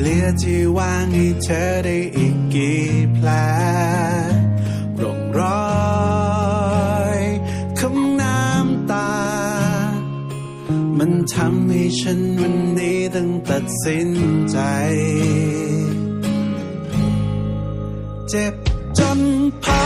เหลือที่ว่างให้เธอได้อีกกี่แผลร่องรอยของน้ำตา มันทำให้ฉันวันนี้ต้องตัดสินใจ เจ็บจนพอ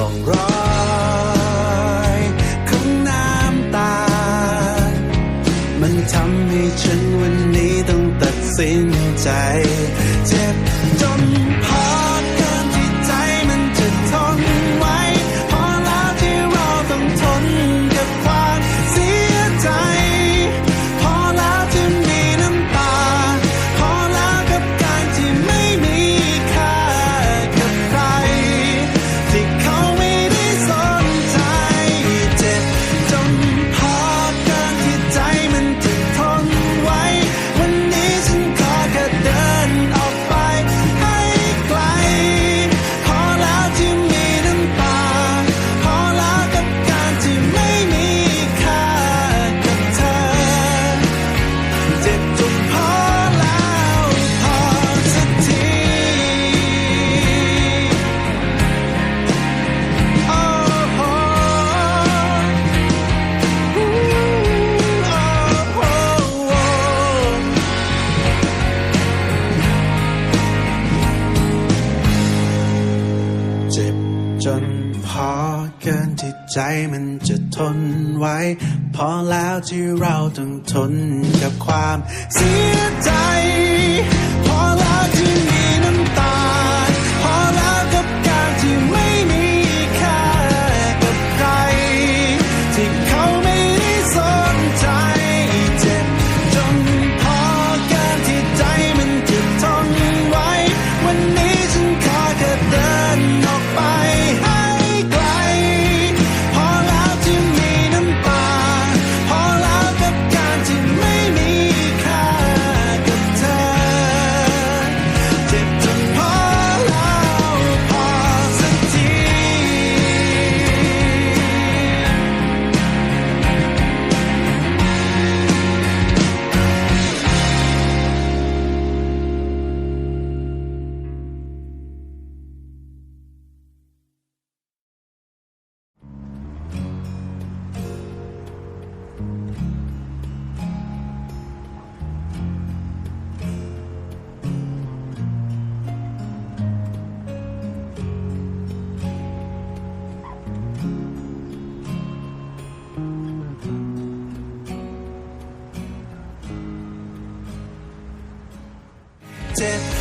กล่องรอยของน้ำตา มันทำให้ฉันวันนี้ต้องตัดสินใจ ใจมันจะทนไว้ พอแล้วที่เราต้องทนกับความเสียใจ พอแล้วที่ tempted